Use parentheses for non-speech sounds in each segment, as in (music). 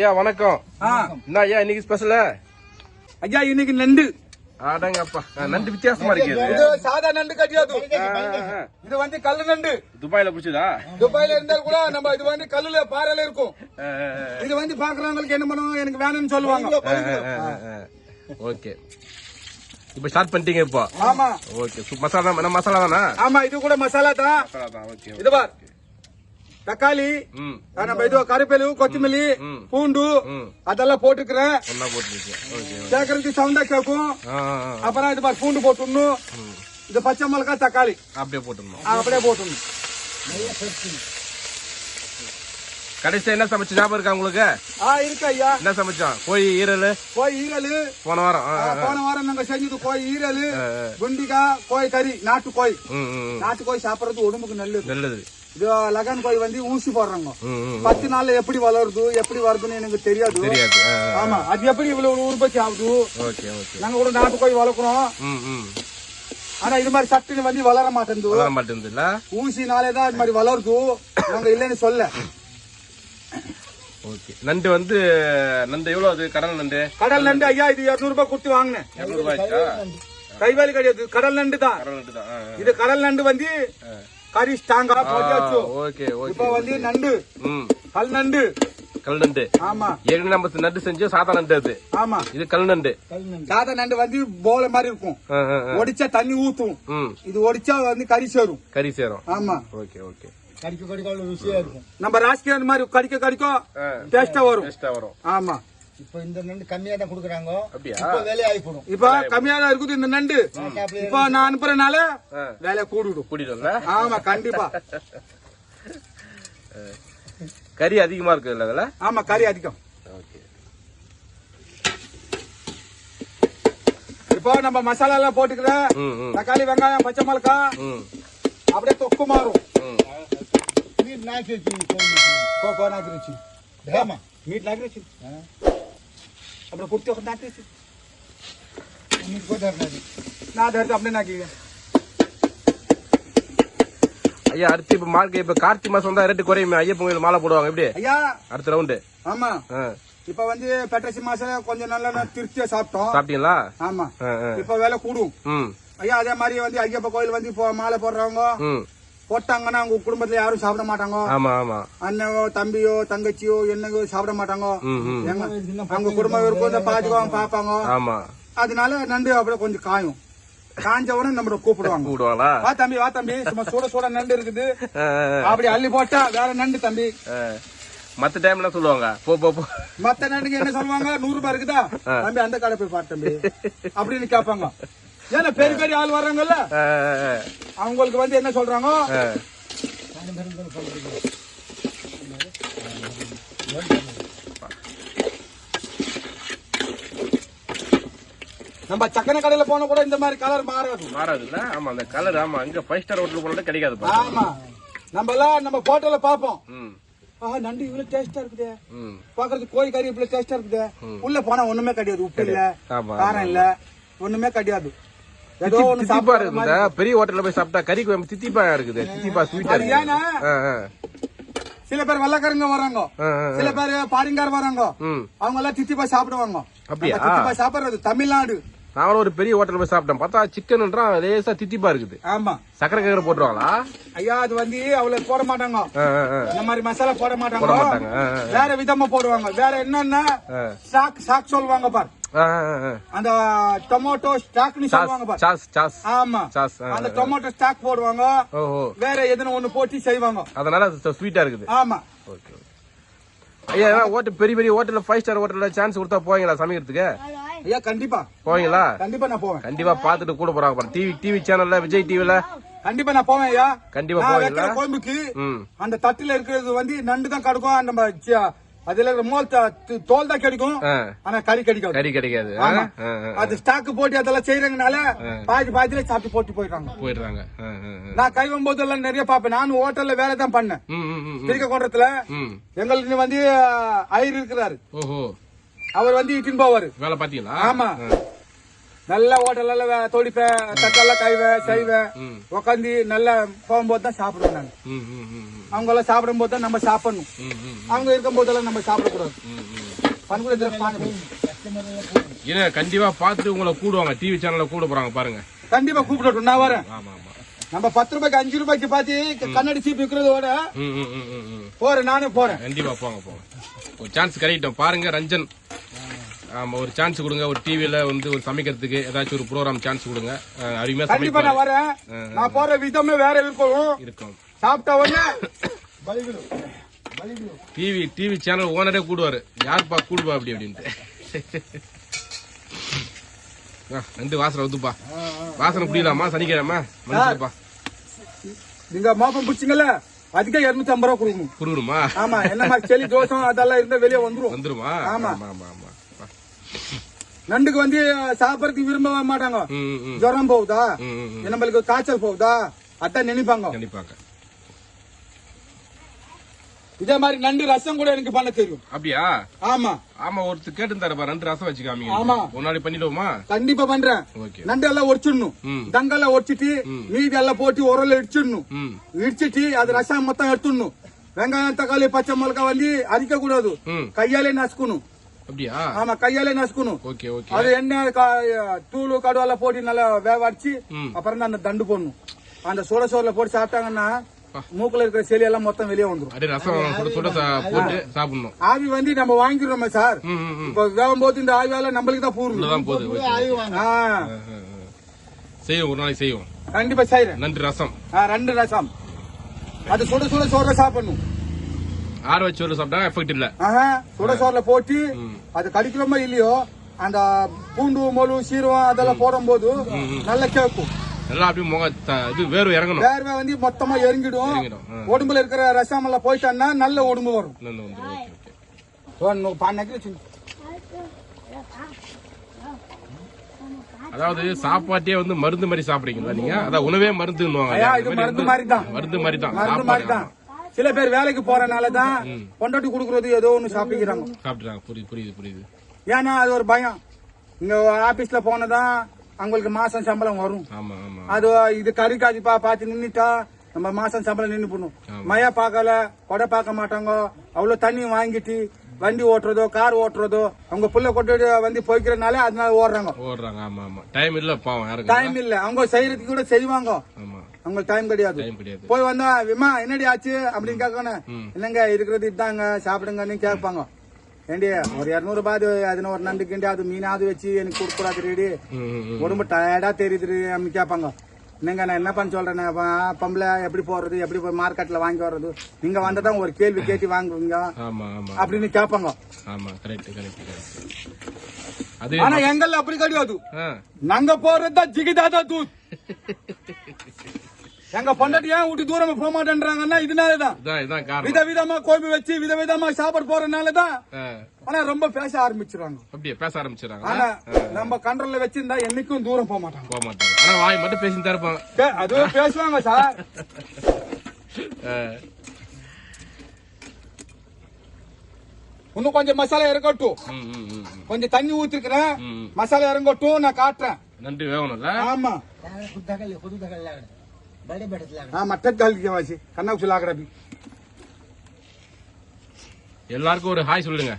ஐயா வணக்கம். என்ன ஐயா இன்னைக்கு ஸ்பெஷல் ஐயா இன்னைக்கு நண்டு. அடங்கப்பா. நண்டு வித்தியாசமா இருக்கு சாதா நண்டு கிடையாது. இது வந்து கல்லு நண்டு. துபாயில பிடிச்சதா? துபாயில இருந்தாலும் கூட நம்ம இது வந்து கல்லுல பாறையில இருக்கும். இது வந்து பாக்குறவங்களுக்கு என்ன பண்ணுவோம்? எனக்கு வேணும்னு சொல்லுவாங்க. ஓகே. இப்ப ஸ்டார்ட் பண்ணிட்டீங்க இப்போ? ஆமா. ஓகே மசாலா மசாலா தானா? ஆமா இது கூட மசாலா தான். மசாலா தான் ஓகே இது பார். தக்காளி நம்ம இது கருவேப்பிலை கொத்தமல்லி. பூண்டு அதெல்லாம் போட்டுக்கிறேன். கேக்குறதுக்கு சவுண்டா கேட்கும். அப்புறம் இது பார் பூண்டு போட்டுடணும். இது பச்சை மிளகாய் தக்காளி. அப்படியே போட்டுருந்தோம் ஆ, அப்படியே போட்டுடணும். கடைசியா என்ன சமைச்சு ஞாபகம் இருக்கா உங்களுக்கு? ஆ இருக்கு ஐயா. என்ன சமைச்சோம்? கோழி ஈரல்? கோய் ஈரலு. போன வாரம். போன வாரம் நாங்க செஞ்சது கோய் ஈரலு. குண்டிக்காய் கோய் கறி நாட்டு ம். நாட்டு கோய் சாப்பிடுறது உடம்புக்கு நல்லது. நல்லது. இது லகன் கோய் வந்து ஊசி போடுறாங்க பத்து நாள்ல எப்படி வளருது எப்படி வருதுன்னு எனக்கு தெரியாது. ஆமா அது எப்படி இவ்வளவு உற்பத்தி ஆகுது? Okay okay. நாங்க கூட நாட்டு கோய் வளர்க்குறோம். ஆனா இது மாதிரி சட்டுன்னு வந்து வளர மாட்டேங்குது வளர மாட்டேங்குதுல்ல ஊசினாலே தான் இது மாதிரி வளருது. நாங்க இல்லைன்னு சொல்ல. ஓகே. நண்டு வந்து நண்டு எவ்வளவு அது? கடல் நண்டு? கடல் நண்டு ஐயா இது இருநூறு ரூபாய் கொடுத்து வாங்கினேன். இருநூறு ரூபாய்க்கா? கைவேலி கிடையாது கடல் நண்டு தான். கடல் நண்டு தான். இது கடல் நண்டு வந்து கறி ஸ்டாங்கா போட்டாச்சு ஓகே ஓகே இப்ப வந்து நண்டு. ம். கல் நண்டு. கல் நண்டு. ஆமா. ஏற்கனவே நம்ம நண்டு செஞ்சு சாதா நண்டு அது. ஆமா. இது கல் நண்டு. சாதா நண்டு வந்து போல மாதிரி இருக்கும். ஒடிச்சா தண்ணி ஊத்தும். ம். இது ஒடிச்சா வந்து கறி சேரும். கறி சேரும். ஆமா. Okay okay. கடிக்க கடிக்க ருசியா இருக்கும். நம்ம ராஜ்கிர அந்த மாதிரி கடிக்க கடிக்க. டேஸ்டா வரும். டேஸ்டா வரும். ஆமா. இப்போ இந்த நண்டு கம்மியா தான் கொடுக்குறாங்க. அப்படியா? இப்போ ஆகிப்படும் இப்ப கம்மியா தான் இருக்குது இந்த நண்டு. இப்ப நான் அனுப்புறனால ஆ. வேலையை கூடிடும். கூட்டிட்டு ஆமா கண்டிப்பா. கறி அதிகமா இருக்கு இல்ல அதுல? ஆமா கறி அதிகம். ஓகே. இப்போ நம்ம மசாலா எல்லாம் போட்டுக்கிற தக்காளி வெங்காயம் பச்சை மிளகாய் ம். அப்படியே தொக்கு மாறும். ம். மீன் நாக்கி வச்சு. கோ கோ நாக்கிருச்சு ஆமா மீட் நாக்கிருச்சு அப்படி குத்தி ஒரு நாக்கிருச்சு இன்னைக்கு போட்டாரு நான் அதை எடுத்து அப்படியே நாக்கிக்கிறேன் ஐயா அடுத்து இப்ப மார்க்கெட் இப்ப கார்த்திகை மாசம் வந்தா ரேட்டு குறையுமே ஐயப்பன் கோயில் மாலை போடுவாங்க எப்படி ஐயா அடுத்த ரவுண்டு ஆமா. இப்ப வந்து பெட்ரசி மாசம் கொஞ்சம் நல்லா திருப்தியா சாப்பிட்டோம் சாப்பிட்டீங்களா ஆமா. இப்ப வேலை கூடும் ஐயா அதே மாதிரி வந்து ஐயப்ப கோயில் வந்து இப்போ மாலை போடுறவங்க போட்டாங்கன்னா உங்க குடும்பத்துல யாரும் சாப்பிட மாட்டாங்க. ஆமா ஆமா. அண்ணனோ தம்பியோ தங்கச்சியோ என்னங்கோ சாப்பிட மாட்டாங்க. அவங்க குடும்பம் இருக்கும் இந்த பாத்துக்குவாங்க பாப்பாங்க. ஆமா. அதனால நண்டு அப்படியே கொஞ்சம் காயும். காஞ்ச உடனே நம்மள கூப்பிடுவாங்க. கூடுவாங்களா வா தம்பி வா தம்பி. சும்மா சூட சூட நண்டு இருக்குது. அப்படி அள்ளி போட்டா வேற நண்டு தம்பி. மத்த டைம்ல சொல்லுவாங்க. போ போ போ. மத்த நண்டுக்கு என்ன சொல்லுவாங்க? நூறு ரூபாய் இருக்குதா? தம்பி அந்த கடை போய் பாரு தம்பி. அப்படின்னு கேட்பாங்க. ஏன்னா பெரிய பெரிய ஆள் வர்றாங்கல்ல? அவங்களுக்கு வந்து என்ன சொல்றாங்க. நம்ம சக்கரை கடையில போனா கூட இந்த மாதிரி கலர் மாறாது. மாறாதுல்ல? ஆமா அந்த கலர் ஆமா. அங்க ஃபைவ் ஸ்டார் ஹோட்டல் போனா கிடைக்காது. ஆமா. நம்ம எல்லாம் நம்ம போட்டோல பாப்போம் ஆஹா நண்டு இவ்வளவு டேஸ்டா இருக்குதே. பாக்குறது கோழி கறி இவ்வளவு டேஸ்டா இருக்குதே. உள்ள போனா ஒண்ணுமே கிடையாது. உப்பு இல்ல. காரம் இல்ல. ஒண்ணுமே கிடையாது. தித்திப்பா இருக்குது பெரிய ஹோட்டல்ல போய் சாப்பிட்டா கறி குழம்பு தித்திப்பா இருக்குது. தித்திப்பா ஸ்வீட்டா இருக்கு. சில பேர் வெள்ளக்காரங்க வராங்க. சில பேர் பாரிங்கார் வராங்க. அவங்க எல்லாம் தித்திப்பா சாப்பிடுவாங்க. அப்படியா? தித்திப்பா சாப்பிடுறது தமிழ்நாடு. நாங்களும் ஒரு பெரிய ஹோட்டல் போய் சாப்பிட்டோம். பார்த்தா சிக்கன்ன்றான் லேசா தித்திப்பா இருக்குது. ஆமா. சக்கரை கக்கரை போட்டுருவாங்களா? ஐயா அது வந்து அவ்வளவு போட மாட்டாங்க. இந்த மாதிரி மசாலா போட மாட்டாங்க. வேற விதமா போடுவாங்க. வேற என்னன்னா. ஸ்டாக் ஸ்டாக் சொல்லுவாங்க பார். அந்த டொமேட்டோ ஸ்டாக்னு சொல்லுவாங்க சாஸ் சாஸ். ஆமா. சாஸ் அந்த டொமேட்டோ ஸ்டாக் போடுவாங்க. வேற எதுனா ஒண்ணு போட்டு செய்வாங்க. அதனால ஸ்வீட்டா இருக்குது. ஆமா. ஓகே ஐயா ஹோட்டல் பெரிய பெரிய ஹோட்டல்ல ஃபைவ் ஸ்டார் ஹோட்டல்ல சான்ஸ் கொடுத்தா போவீங்களா சமைக்கிறதுக்கு ஐயா கண்டிப்பா. போவீங்களா? கண்டிப்பா நான் போவேன். கண்டிப்பா பாத்துட்டு கூட போறாங்க டிவி டிவி சேனல்ல விஜய் டிவில கண்டிப்பா நான் போவேன் ஐயா. கண்டிப்பா கோயம்புக்கு ம். அந்த தட்டுல இருக்கிறது வந்து நண்டு தான் கிடைக்கும் நம்ம அதுல மோல் தோல் தான் கிடைக்கும். ஆனா கறி கிடைக்காது. கறி கிடைக்காது. அது ஸ்டாக் போட்டு அதெல்லாம் செய்யறதுனால பாதி பாதியில சாப்பிட்டு போட்டு போயிடுறாங்க. போயிடுறாங்க. நான் கைவம் போதெல்லாம் நிறைய பாப்பேன் நான் ஹோட்டல்ல வேலை தான் பண்ணேன். திருக்க கொண்டத்துல எங்களுக்கு வந்து ஐயர் இருக்கிறாரு. அவர் வந்து இட்டின் போவாரு. வேலை பாத்தீங்களா ஆமா. நல்லா ஹோட்டல்ல தொடிப்பேன் தட்டெல்லாம் கைவேன் செய்வேன். உட்காந்து நல்லா போகும்போது தான் சாப்பிடுவேன் நான் அவங்க எல்லாம் சாப்பிடும் போது தான் நம்ம சாப்பிடணும். அவங்க இருக்கும் போதெல்லாம் நம்ம சாப்பிடக்கூடாது. ஏன்னா கண்டிப்பா பார்த்துட்டு உங்களை கூடுவாங்க டிவி சேனல்ல கூட போறாங்க பாருங்க. கண்டிப்பா கூப்பிடட்டும். நான் வரேன். நம்ம பத்து ரூபாய்க்கு அஞ்சு ரூபாய்க்கு பாத்தி கண்ணாடி சீப் விற்கிறதோட போறேன் நானே போறேன். கண்டிப்பா போங்க போங்க. ஒரு சான்ஸ் கிடைக்கட்டும். பாருங்க ரஞ்சன். ஆமா ஒரு சான்ஸ் கொடுங்க ஒரு டிவில வந்து ஒரு சமைக்கிறதுக்கு ஏதாச்சும் ஒரு ப்ரோக்ராம் சான்ஸ் கொடுங்க. அஹ் அருமையா கண்டிப்பா சமைப்பாரு. நான் வரேன். நான் போற விதமே வேற இருக்கும். இருக்கும். சாப்பிட்ட உடனே டிவி டிவி சேனல் ஓனரே கூடுவாரு. யாருப்பா கூடுவா அப்படி அப்படின்ட்டு. ரெண்டு வாசனை வந்துப்பா வாசனை புரியலாமா சனிக்கிழமை? மனுஷப்பா நீங்க மோப்பம் பிடிச்சிங்கல்ல? அதுக்கே இருநூத்தி ஐம்பது ரூபா கொடுக்கணும். புரியணுமா ஆமா என்ன மாதிரி செளி தோசம் அதெல்லாம் இருந்தா வெளியே வந்துரும். வந்துருமா? ஆமா. ஆமா ஆமா. நண்டுக்கு வந்து சாப்பிடறதுக்கு விரும்ப மாட்டாங்க. ஜுரம் போகுதா. நம்மளுக்கு காய்ச்சல் போகுதா? அதான் நினைப்பாங்க. கண்டிப்பாங்க இதே மாதிரி நண்டு ரசம் கூட எனக்கு பண்ண தெரியும். அப்படியா? ஆமா. ஆமா ஒருத்தர் கேட்டுருந்தாருப்பா ரெண்டு ரசம் வச்சு காமிங்க ஆமா. நாளைக்கு பண்ணிடுவோமா? கண்டிப்பா பண்றேன். நண்டு எல்லாம் ஒடிச்சிடணும். தங்கெல்லாம் ஒடிச்சிட்டு மீதி எல்லாம் போட்டு உரல்ல இடிச்சிடணும். இடிச்சிட்டு அது ரசம் மொத்தம் எடுத்துடணும். வெங்காயம் தக்காளி பச்சை மிளகா வந்து அரிக்க கூடாது கையாலே நசுக்கணும். அப்படியா? ஆமா கையாலே நசுக்கணும். Okay okay. அது என்ன தூளு கடுவெல்லாம் போட்டு நல்லா வேவாடிச்சு ம். அப்புறம் தான் அந்த தண்டு போடணும். அந்த சுட சோறுல போட்டு சாப்பிட்டாங்கன்னா மூக்குல இருக்கிற செளி எல்லாம் மொத்தம் வெளியே வந்துரும். அப்படியே ரசம் சுட சுட சா- போட்டு சாப்பிடணும். ஆவி வந்து நம்ம வாங்கிக்கிறோமே சார். இப்ப வேகும் போது இந்த ஆவியால நம்மளுக்கு தான் பூர்ணம் உள்ளதான் போகுது. செய்வோம் ஒரு நாளைக்கு செய்வோம் கண்டிப்பா செய்யறேன் நன்றி ரசம். ஆ, ரெண்டு ரசம். அது சுட சுட சோறுல சாப்பிடணும். ஆற வச்சு ஒரு சாப்பிட்டா எஃபெக்ட் இல்ல. சுட சோறுல போட்டு அது கடிக்கிறோமோ இல்லையோ அந்த பூண்டு மொழு சீரகம் அதெல்லாம் போடும்போது நல்லா கேட்கும் நல்லா அப்படியே முக இது வேர்வை இறங்கணும். வேர்வை வந்து மொத்தமா இறங்கிடும். உடம்புல இருக்கிற ரசம் எல்லாம் போயிட்டான்னா நல்ல உடம்பு வரும். அதாவது சாப்பாட்டே வந்து மருந்து மாதிரி சாப்பிடுறீங்களா நீங்க? அதான் உணவே மாதிரி மருந்து மாதிரி தான். மருந்து மாதிரி தான் மருந்து மாதிரி தான் சில பேர் வேலைக்கு போறனால தான் பொண்டாட்டி கொடுக்கறது ஏதோ ஒண்ணு சாப்பிடுறாங்க சாப்பிடுறாங்க. புரியுது புரியுது புரியுது. ஏன்னா அது ஒரு பயம். இங்க ஆபீஸ்ல போனதான் அவங்களுக்கு மாசம் சம்பளம் வரும். அது இது கறி காதி பா பார்த்து நின்னுட்டா நம்ம மாசம் சம்பளம் நின்னு போடணும். மழை பார்க்கல கொடை பார்க்க மாட்டாங்க. அவ்வளவு தண்ணி வாங்கிட்டு வண்டி ஓட்டுறதோ கார் ஓட்டுறதோ அவங்க புள்ள கொண்டு வந்து போய்க்கிறனால அதனால ஓடுறாங்க. ஓடுறாங்க. ஆமா ஆமா. டைம் இல்ல டைம் இல்ல. அவங்க செய்யறதுக்கு கூட செய்வாங்க. ஆமா. அவங்களுக்கு டைம் கிடையாது. போய் வந்தா விமா என்னடி ஆச்சு? அப்படின்னு கேட்கணும் இல்லங்க இருக்கிறது இதாங்க சாப்பிடுங்கன்னு கேட்பாங்க. ஏண்டி ஒரு இருநூறு ரூபாய் அதுன்னு ஒரு நண்டு கிண்டி அது மீனாவது வச்சு எனக்கு கொடுக்கூடாது ரெடி. உடம்பு டயர்டா தெரியுது அப்படின்னு கேட்பாங்க. என்னங்க நான் என்ன பண்ண சொல்றேன்? பொம்பளை எப்படி போறது? எப்படி போய் மார்க்கெட்ல வாங்கி வர்றது? நீங்க வந்ததான் ஒரு கேள்வி கேட்டு வாங்குவீங்க. அப்படின்னு கேட்பாங்க. ஆனா எங்கல்ல அப்படி கிடையாது. நாங்க போறதுதான் ஜிகிதாதா தூத். (laughs) எங்க பொண்டாட்டி ஏன் ஊட்டி தூரமா போக மாட்டேன்றாங்கன்னா இதனாலதான். வித விதமா கோபி வச்சு வித விதமா சாப்பாடு போறதுனாலதான் ஆனா ரொம்ப பேச ஆரம்பிச்சிருவாங்க அப்படியே பேச ஆரம்பிச்சிருவாங்க ஆனா நம்ம கண்ட்ரோல்ல வச்சிருந்தா என்னைக்கும் தூரம் போக மாட்டாங்க. போக மாட்டாங்க. ஆனா வாய் மட்டும் பேசி தான் அதுவும் பேசுவாங்க சார். இன்னும் கொஞ்சம் மசாலா இறங்கட்டும். கொஞ்சம் தண்ணி ஊத்திருக்கிறேன். மசாலா இறங்கட்டும் நான் காட்டுறேன். நன்றி வேகணும்ல ஆமா. புத்தகல்ல புது தகவல் धकल लागड बडे भेटत लागड ஆ மட்டத் காலிக்க வாசி கண்ணா சுலாகரபி எல்லாருக்கும் ஒரு ஹாய் சொல்லுங்க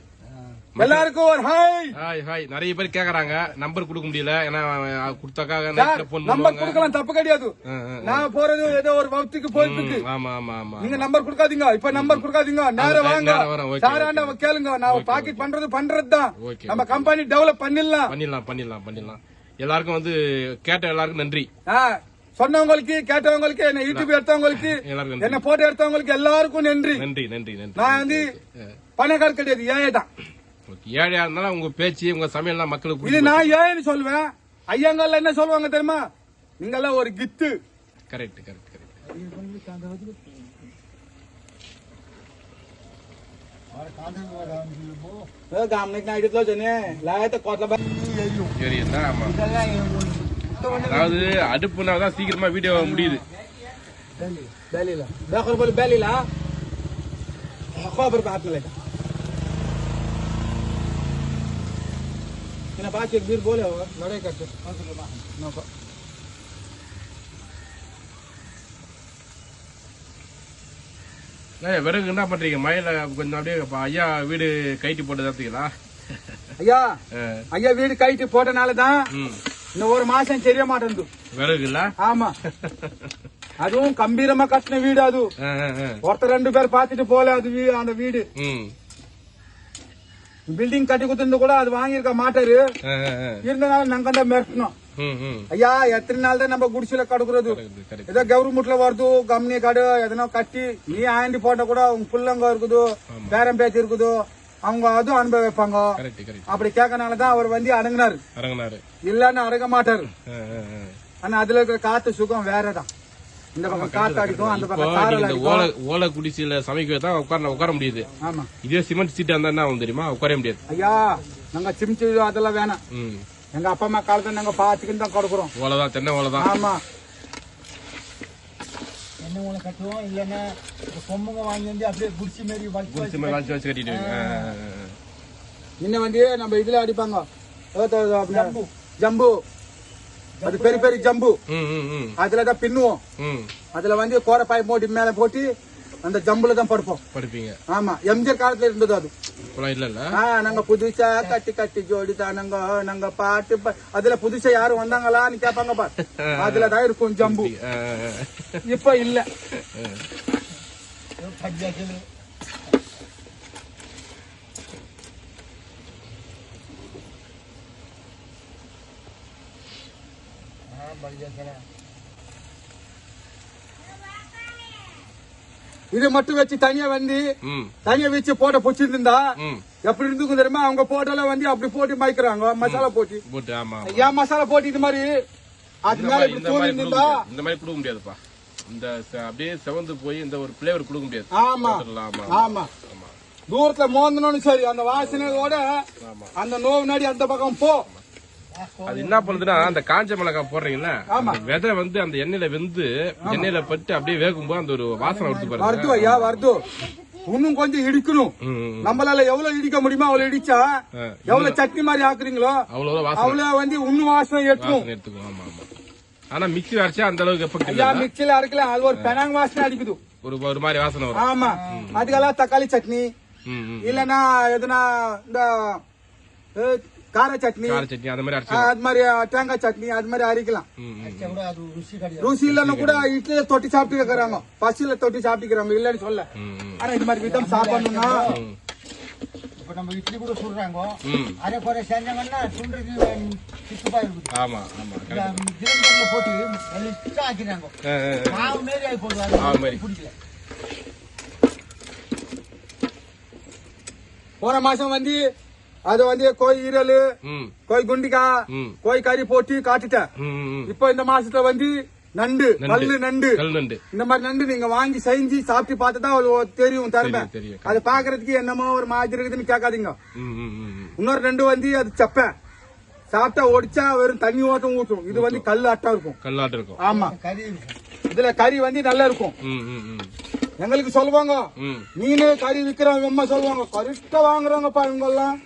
எல்லாருக்கும் ஒரு ஹாய் ஹாய் ஹாய் நிறைய பேர் கேக்குறாங்க நம்பர் கொடுக்க முடியல ஏன்னா அவன் கொடுத்தாக்கா சார் நைட்ல போன் நம்பர் பண்ணுவாங்க கொடுக்கலாம் தப்பு கிடையாது ஆ, ஆ, நான் போறது ஏதோ ஒரு வகுத்துக்கு போயிட்டு இருக்கு ம், ஆமா ஆமா ஆமா நீங்க நம்பர் கொடுக்காதீங்க இப்ப நம்பர் கொடுக்காதீங்க நேரம் வாங்க நேரம் வரும், okay, சாராண்ட கேளுங்க நான் பாக்கெட் பண்றது பண்றதுதான் Okay, நம்ம கம்பெனி டெவலப் பண்ணிடலாம் பண்ணிடலாம் பண்ணிடலாம் பண்ணிடலாம் எல்லாருக்கும் வந்து கேட்ட எல்லாருக்கும் நன்றி ஆ, சொன்னவங்களுக்கு கேட்டவங்களுக்கு என்ன யூடியூப் எடுத்தவங்களுக்கு என்ன போட்டோ எடுத்தவங்களுக்கு எல்லாருக்கும் நன்றி. நன்றி நன்றி நான் வந்து பணக்கார கிடையாது ஏழை தான். ஏழையா இருந்தாலும் உங்க பேச்சு உங்க சமையல் மக்களுக்கு இது நான் ஏழைன்னு சொல்லுவேன் ஐயங்கள்ல என்ன சொல்லுவாங்க தெரியுமா? நீங்கெல்லாம் ஒரு கித்து கரெக்ட் கரெக்ட் கரெக்ட் ગામની லாயத்தை એટલો છે ને લાયા அதாவது அடுப்புனா தான் சீக்கிரமா வீடியோ முடியுது. بالي لا داخل بقول بالي لا خابر بعت لك هنا باكي كبير விறகு என்ன பண்றீங்க? மழையில கொஞ்சம் அப்படியே ஐயா வீடு கைட்டு போட்டு தான் ஐயா ஐயா வீடு கைட்டு போட்டனால தான் இன்னும் ஒரு மாசம் தெரிய இல்ல ஆமா. அதுவும் கம்பீரமா கட்டின வீடு அது. ஒருத்தர் ரெண்டு பேர் பாத்துட்டு போல அது அந்த வீடு. பில்டிங் கட்டி கொடுத்திருந்து கூட அது வாங்கியிருக்க மாட்டாரு. இருந்தனால நாங்க தான் மிரட்டணும் ஐயா எத்தனை நாள் தான் நம்ம குடிசையில கடுக்குறது. ஏதோ கவர்மெண்ட்ல வருது கம்பெனி காடு எதனா கட்டி நீ ஆண்டி போட்ட கூட உங்க பிள்ளைங்க இருக்குது பேரம் பேச்சு இருக்குது? அவங்க அதுவும் அனுபவிப்பாங்க கரெக்ட் கரெக்ட் அப்படி கேட்கனால தான் அவர் வந்து அடங்கினாரு. அரங்கனாரு இல்லன்னு அடங்க மாட்டாரு. ஆனா அதுல இருக்கிற காத்து சுகம் வேறதான். இந்த பக்கம் காத்து அடிக்கும் அந்த பக்கம் அடிக்கும். ஓலை ஓலை குடிசையில சமைக்க தான் உட்கார உட்கார முடியுது. ஆமா. இதே சிமெண்ட் சீட்டா இருந்தா என்ன ஆகும் தெரியுமா? உட்கார முடியாது. ஐயா நாங்க சிமிச்சு அதெல்லாம் வேணாம். எங்க அப்பா அம்மா காலத்துல நாங்க பாத்துக்கிட்டு தான் கொடுக்குறோம். ஓலை தான் தென்னை ஓலை தான் ஆமா. என்ன உங்களை கட்டுவோம். இல்லைன்னா கொம்புங்க வாங்கி வந்து அப்படியே குடிச்சு மாரி வச்சு குடிசை மாதிரி வச்சு வச்சு கட்டிட்டு. முன்ன வந்து நம்ம இதுல அடிப்பாங்க. அப்படின்னா ஜம்பு. அது பெரிய பெரிய ஜம்பு. அதுல தான் பின்னுவோம். அதுல வந்து கோரை பாய் போட்டு மேல போட்டு அந்த ஜம்புல தான் படுப்போம். படிப்பீங்க. ஆமா எம்ஜிஆர் காலத்துல இருந்தது அது. நாங்க புதுசா கட்டி கட்டி ஜோடி தானங்க நாங்க பாட்டு பா- அதுல புதுசா யாரும் வந்தாங்களான்னு கேட்பாங்க பா அதுல தான் இருக்கும் ஜம்பு. இப்ப இல்ல. பஞ்சாயத்துல இதை மட்டும் வச்சு தனியா வந்து தனியா வச்சு போட்ட பிடிச்சிருந்தா எப்படி இருந்துக்கும் தெரியுமா? அவங்க போட்டோல வந்து அப்படி போட்டு மயக்கிறாங்க. மசாலா போட்டு. ஏன் மசாலா போட்டு இது மாதிரி? அது மேல இந்த மாதிரி கொடுக்க இருந்தா முடியாது. இந்த மாதிரி கொடுக்க முடியாதுப்பா. இந்த அப்படியே செவந்து போய் இந்த ஒரு பிளேவர் கொடுக்க முடியாது. ஆமா. ஆமா. தூரத்துல மோந்தனும் சரி அந்த வாசனையோட அந்த நோவு நாடி அந்த பக்கம் போ. அது என்ன பண்ணுதுன்னா அந்த காஞ்ச மிளகாய் போடுறீங்கல்ல அந்த விதை வந்து அந்த எண்ணெயில வெந்து எண்ணெயில பட்டு அப்படியே வேகும்போது அந்த ஒரு வாசனை வருது வருது ஐயா வருது. இன்னும் கொஞ்சம் இடிக்கணும். நம்மளால எவ்வளவு இடிக்க முடியுமோ அவ்வளவு இடிச்சா. எவ்வளவு சட்னி மாதிரி ஆக்குறீங்களோ அவ்வளவு வந்து இன்னும் வாசனை ஆமா ஆனா மிக்ஸி அரைச்சா அந்த அளவுக்கு எஃபெக்ட் இல்ல மிக்சில அரைக்கலாம் அது ஒரு பெனாங் வாசனை அடிக்குது. ஒரு ஒரு மாதிரி வாசனை வரும். ஆமா. அதுக்கெல்லாம் தக்காளி சட்னி. இல்லனா எதுனா இந்த கார சட்னி கார சட்னி அந்த மாதிரி அது மாதிரி தேங்காய் சட்னி அது மாதிரி அரைக்கலாம் அது ருசி இல்லைன்னு கூட இட்லியில தொட்டி சாப்பிட்டு இருக்கிறாங்க பசியில தொட்டி சாப்பிட்டுக்கிறாங்க இல்லன்னு சொல்ல. ஆனா இது மாதிரி விதம் சாப்பிடணும்னா. இப்ப நம்ம இட்லி கூட சுடுறாங்க. அதே குறை செஞ்சாங்கன்னா சுண்டுறது சித்துப்பா இருக்குது ஆமா ஆமா. கிரைண்டர்ல போட்டு எல்லாம் ஆக்கிறாங்க ஆ, ஆ, ஆ. மாவு மாரி ஆகி போடுது மாவு மாரி. அது பிடிக்கல போன மாசம் வந்து அது வந்து கோய் ஈரல் கோய் குண்டிக்கா. கோய் கறி போட்டு காட்டிட்டேன். இப்போ இந்த மாசத்துல வந்து நண்டு கல்லு நண்டு. கல் நண்டு. இந்த மாதிரி நண்டு நீங்க வாங்கி செஞ்சு சாப்பிட்டு பார்த்து தான் தெரியும் திறமை. அது பாக்குறதுக்கு என்னமோ ஒரு மாதிரி இருக்குதுன்னு கேட்காதீங்க. இன்னொரு ரெண்டு வந்து அது செப்ப. சாப்பிட்டா ஒடிச்சா வெறும் தண்ணி ஓட்டம் ஊற்றும் இது வந்து கல் அட்டா இருக்கும். கல்லாட்டு இருக்கும். ஆமா. கறி இதுல கறி வந்து நல்லா இருக்கும். எங்களுக்கு சொல்லுவாங்க. மீனு கறி விக்கிறவங்க அம்மா சொல்லுவாங்க. கரெக்டா வாங்குறவங்கப்பா இவங்க எல்லாம்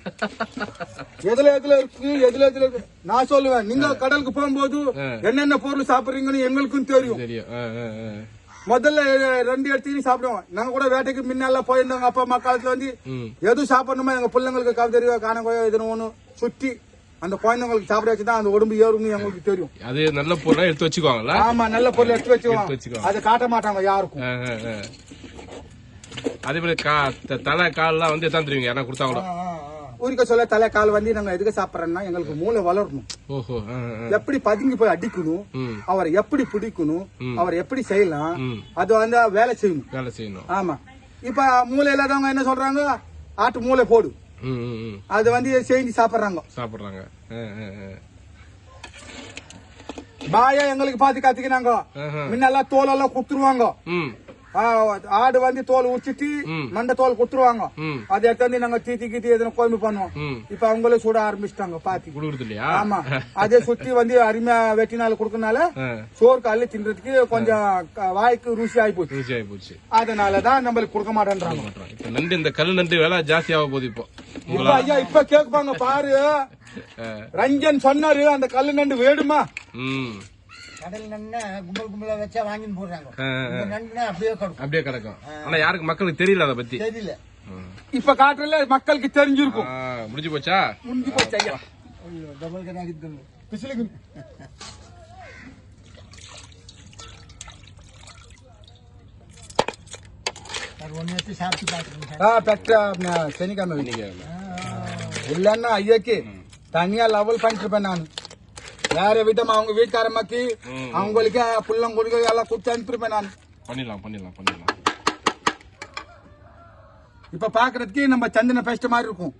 எதுல எதுல இருக்கு எதுல எதுல இருக்கு? நான் சொல்லுவேன். நீங்க கடலுக்கு போகும்போது என்னென்ன பொருள் சாப்பிடுறீங்கன்னு எங்களுக்கும் தெரியும். தெரியும். முதல்ல ரெண்டு இடத்தையும் சாப்பிடுவோம். நாங்க கூட வேட்டைக்கு முன்னெல்லாம் போயிருந்தோங்க அப்பா அம்மா காலத்துல வந்து ம். எது சாப்பிடணுமோ எங்க பிள்ளைங்களுக்கு கவிதறியோ காணக்கோயோ எதுன்னு ஒண்ணு. சுத்தி அந்த குழந்தைங்களுக்கு சாப்பிட வச்சுதான் அந்த உடம்பு ஏறும்னு எங்களுக்கு தெரியும். அது நல்ல பொருளா எடுத்து வச்சுக்குவாங்கல்ல ஆமா நல்ல பொருள் எடுத்து வச்சுக்குவாங்க. அதை காட்ட மாட்டாங்க யாருக்கும். அதே மாதிரி கா தலை கால்லாம் வந்து எத்தான் தருவீங்க யாரா கொடுத்தாங்களோ ஊருக்க சொல்ல தலை கால் வந்து நாங்க எதுக்கு சாப்பிடறோம்னா எங்களுக்கு மூளை வளரணும். எப்படி பதுங்கி போய் அடிக்கணும் அவரை எப்படி பிடிக்கணும் அவரை எப்படி செய்யலாம். அது வந்து வேலை செய்யணும். வேலை செய்யணும். ஆமா. இப்ப மூளை இல்லாதவங்க என்ன சொல்றாங்க? ஆட்டு மூளை போடு. அது வந்து செஞ்சு சாப்பிடுறாங்க. சாப்பிடுறாங்க. பாயா எங்களுக்கு பாத்து கத்துக்கினாங்க. முன்னெல்லாம் தோலெல்லாம் குத்துருவாங்க. ம். ஆ, ஆடு வந்து தோல் உச்சிட்டு ம். மண்டை தோல் குத்துருவாங்க. அதை எடுத்து நாங்க தீத்தி கீத்தி எதுனா கோயம்பு பண்ணுவோம். இப்ப அவங்களே சுட ஆரம்பிச்சிட்டாங்க பாத்தி. கொடுக்குறது இல்லையா ஆமா. அதே சுத்தி வந்து அருமையா வெட்டினால குடுக்கறனால சோறு அள்ளி தின்றதுக்கு கொஞ்சம் வாய்க்கு ருசி ஆகி போச்சு ருசி ஆகி போச்சு. அதனாலதான் நம்மளுக்கு கொடுக்க மாட்டேன்றாங்க. நண்டு இந்த கல் நண்டு விலை ஜாஸ்தி ஆக போகுது இப்போ. இப்ப ஐயா இப்ப கேக்குப்பாங்க பாரு. (laughs) ரஞ்சன் சொன்னாரு அந்த கல்லு நண்டு வேடுமா? கடல் நன்னா கும்பல் கும்பலா வச்சா வாங்கின்னு போடுறாங்க. அப்படியே கிடக்கும். அப்படியே கிடக்கும். ஆனா யாருக்கு மக்களுக்கு தெரியல அதை பத்தி. தெரியல. இப்ப காட்டுறல மக்களுக்கு தெரிஞ்சிருக்கும். முடிஞ்சு போச்சா? முடிஞ்சு போச்சு ஐயா. டபுள் கணக்கு பிசிலுக்கு. சாப்பிட்டு ஆ, பெற்ற சனிக்கிழமை. நீங்க இல்லன்னா ஐயாக்கு. தனியா லெவல் பண்ணிட்டு இருப்பேன் நான். வேற விதமா அவங்க வீட்டுக்காரம்மாக்கு ம். அவங்களுக்கு புள்ளங்களுக்கு எல்லாம் கொடுத்து அனுப்பியிருப்பேன் நான். பண்ணிடலாம் பண்ணிடலாம் பண்ணிடலாம். இப்ப பாக்குறதுக்கு நம்ம சந்தன பேஸ்ட் மாதிரி இருக்கும்.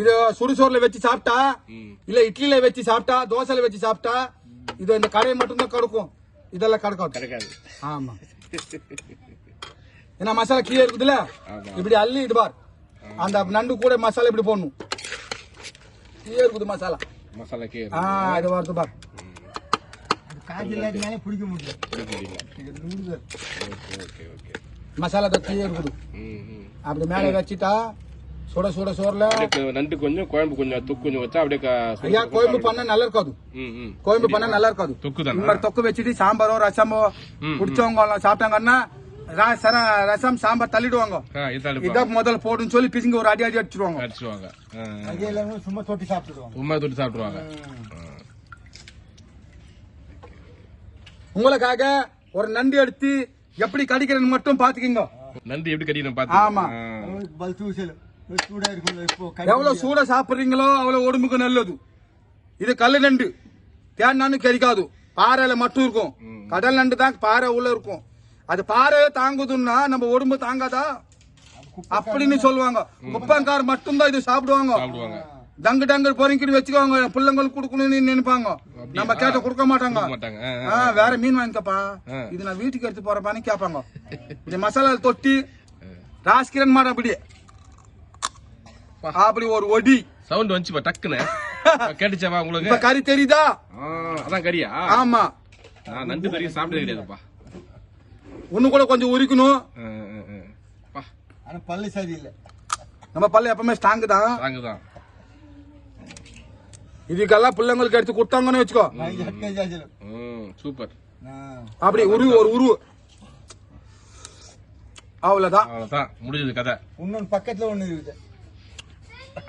இது சுடுசோறுல வச்சு சாப்பிட்டா. இல்ல இட்லில வச்சு சாப்பிட்டா தோசையில வச்சு சாப்பிட்டா இது இந்த கடை மட்டும்தான் கிடைக்கும். இதெல்லாம் கிடைக்கும் கிடைக்காது. ஆமா. ஏன்னா மசாலா கீழே இருக்குதுல்ல. இப்படி அள்ளி இது பார். அந்த நண்டு கூட மசாலா இப்படி போடணும் கீழே இருக்குது மசாலா மசாலா கே ஆ இது வருது பார் அது காய்ச்சல் இல்லாட்டினாலே பிடிக்க முடியும் முடியல. இது நூறு ஓகே ஓகே. ஓகே மசாலா கீழே இருக்குது ம் ம் அப்படி மேலே வச்சுட்டா சுட சுட சோறுல நண்டு கொஞ்சம் குழம்பு கொஞ்சம் தொக்கு கொஞ்சம் வச்சா அப்படியே ஐயா கோயம்பு. பண்ண நல்லா இருக்காது ம் ம் கோயம்பு பண்ண நல்லா இருக்காது தொக்கு தானே தொக்கு வச்சுட்டு சாம்பாரோ ரசமோ எல்லாம் சாப்பிட்டாங்கன்னா சர- ரசம் சாம்பார் தள்ளிடுவாங்க. இதான் முதல்ல போடுன்னு சொல்லி பிசுங்க ஒரு அடி அடி அடிச்சிருவாங்க. எல்லாமே சும்மா தொட்டி சாப்பிடுவாங்க உங்களுக்காக ஒரு நண்டு எடுத்து எப்படி கடிக்கிறேன்னு மட்டும் பாத்துக்கோங்க நண்டு எப்படி கட்டிக்கணும் பாத்து ஆமா. பல் தூசல். சூடா இருக்கும் இப்போ எவ்வளவு சூட சாப்பிடுறீங்களோ அவ்வளவு உடம்புக்கு நல்லது. இது கல்லு நண்டு. தேன் நண்டு கிடைக்காது பாறையில மட்டும் இருக்கும். கடல் நண்டு தான் பாறை உள்ள இருக்கும். அது பாறை தாங்குதுன்னா நம்ம உடம்பு தாங்காதா? அப்படின்னு சொல்லுவாங்க. குப்பங்கார் மட்டும்தான் இது சாப்பிடுவாங்க. டங்கு டங்கு பொறுக்கிட்டு வச்சுக்கோங்க. பிள்ளைங்களுக்கு கொடுக்கணும்னு நினைப்பாங்க. நம்ம கேட்ட கொடுக்க மாட்டாங்க. வேற மீன் வாங்கிக்கப்பா. இது நான் வீட்டுக்கு எடுத்து போறப்பான்னு கேட்பாங்க. இந்த மசாலா தொட்டி. ராஸ்கிரன் மாட அப்படி. அப்படி ஒரு ஒடி. சவுண்ட் வந்துச்சுப்பா டக்குன்னு. கேட்டுச்சாவா உங்களுக்கு? கறி தெரியுதா? அதான் கறியா? ஆமா. நான் நண்டு கறி சாப்பிட்டது கிடையாதுப்பா. ஒண்ணு கூட கொஞ்சம் உரிக்கணும். ஆனா பல்லு சரியில்லை. நம்ம பல்ல எப்பவுமே ஸ்ட்ராங் தான். இதுக்கெல்லாம் பிள்ளைங்களுக்கு எடுத்து கொடுத்தாங்கன்னு வச்சுக்கோ. சூப்பர். அப்படி உருவு ஒரு உருவு அவ்வளவுதான். அவ்வளவுதான். முடிஞ்சது கதை. இன்னொன்னு பக்கத்துல ஒண்ணு இருக்குது.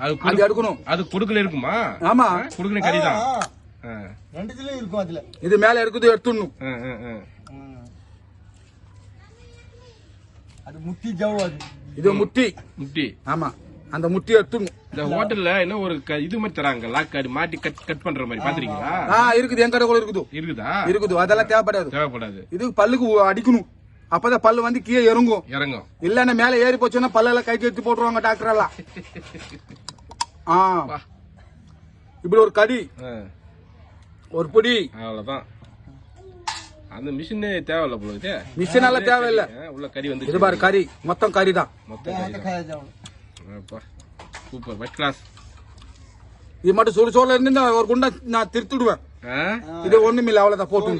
அது எடுக்கணும். அது குடுக்கல இருக்குமா? ஆமா. குடுக்கல கறி தான். ரெண்டுத்துலயும் இருக்கும் அதுல. இது மேல இருக்குது எடுத்துடணும் ஆ, ஆ, ஆ. அது முட்டி ஜவு அது. இது முட்டி. முட்டி. ஆமா. அந்த முட்டி எடுத்துடணும் இந்த ஹோட்டல்ல என்ன ஒரு க- இது மாதிரி தராங்க லாக் கார்டு மாட்டி கட் கட் பண்ற மாதிரி. பாத்துறீங்களா ஆ இருக்குது. என் கடை கூட இருக்குது. இருக்குதா? இருக்குது. அதெல்லாம் தேவைப்படாது. தேவைப்படாது. இது பல்லுக்கு அடிக்கணும். அப்பதான் பல்லு வந்து கீழே இறங்கும். இறங்கும். இல்லன்னா மேல ஏறி போச்சுன்னா பல்லெல்லாம் கை எடுத்து போட்டுருவாங்க டாக்டர் எல்லாம். ஆ. இப்படி ஒரு கடி. ஆ, ஒரு பொடி. அவ்வளவுதான். அந்த மிஷினே தேவையில்ல போல இது மிஷின் எல்லாம் தேவையில்ல. உள்ள கறி வந்து இது பாரு கறி. மொத்தம் கறி தான். மொத்தம் கறி. சூப்பர் ஃபர்ஸ்ட் கிளாஸ் இது மட்டும் சுடு சோறுல இருந்து ஒரு குண்டா நான் திருத்துடுவேன். இது ஒண்ணுமில்ல அவ்வளவுதான் போட்டு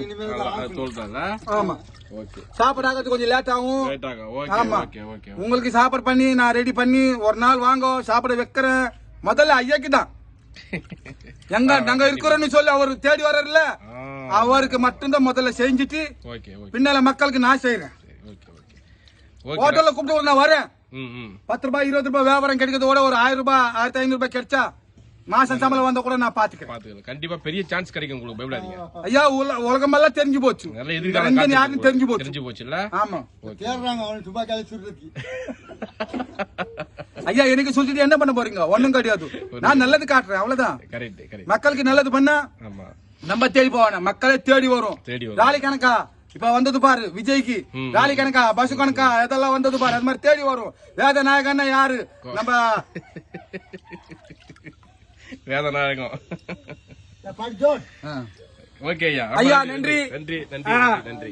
தோல் தான்ல ஆமா. ஓகே. கொஞ்சம் லேட் ஆகும். ஆமா. ஓகே ஓகே உங்களுக்கு சாப்பாடு பண்ணி நான் ரெடி பண்ணி ஒரு நாள் வாங்க சாப்பிட வைக்கிறேன். முதல்ல ஐயாக்கு தான் (laughs) எங்க நாங்க இருக்கிறோம்னு சொல்லி அவர் தேடி வர்றாருல ஆ, அவருக்கு மட்டும்தான் முதல்ல செஞ்சுட்டு ஓகே ஓகே பின்னால மக்களுக்கு நான் செய்யறேன் ஓகே ஓகே ஓகே ஹோட்டல்ல கூப்பிட்டு நான் வரேன். பத்து ரூபாய் இருபது ரூபாய் வியாபாரம் கிடைக்கிறத விட ஒரு ஆயிரம் ரூபாய் ஆயிரத்தி ஐநூறு ரூபாய் கிடைச்சா மாசம் சம்பளம் வந்தா கூட நான் பாத்துக்கிறேன். கண்டிப்பா பெரிய சான்ஸ் கிடைக்கும் உங்களுக்கு பயப்படாதீங்க. ஐயா உல- உலகமெல்லாம் தெரிஞ்சு போச்சு. யாருன்னு இருக்கு. தெரிஞ்சு போச்சு. தெரிஞ்சு போச்சுல்ல? ஆமா. தேடுறாங்க அவனுக்கு துப்பாக்கியால சுடுறதுக்கு (laughs) ஐயா எனக்கு சொல்லிட்டு என்ன பண்ண போறீங்க? ஒண்ணும் கிடையாது. நான் நல்லது காட்டுறேன் அவ்வளவுதான். கரெக்ட் கரெக்ட் மக்களுக்கு நல்லது பண்ணா ஆமா. நம்ம தேடி போவானே. மக்களே தேடி வரும். தேடி வரும். ராலி கணக்கா? இப்ப வந்தது பாரு விஜய்க்கு. ராலி கணக்கா பஸ் கணக்கா இதெல்லாம் வந்தது பாரு. அது மாதிரி தேடி வரும். வேத நாயகன்னா யாரு நம்ம (laughs) வேதநாயகம். படிச்சோம் ஆ. ஓகே ஐயா. ஐயா, நன்றி. நன்றி. நன்றி நன்றி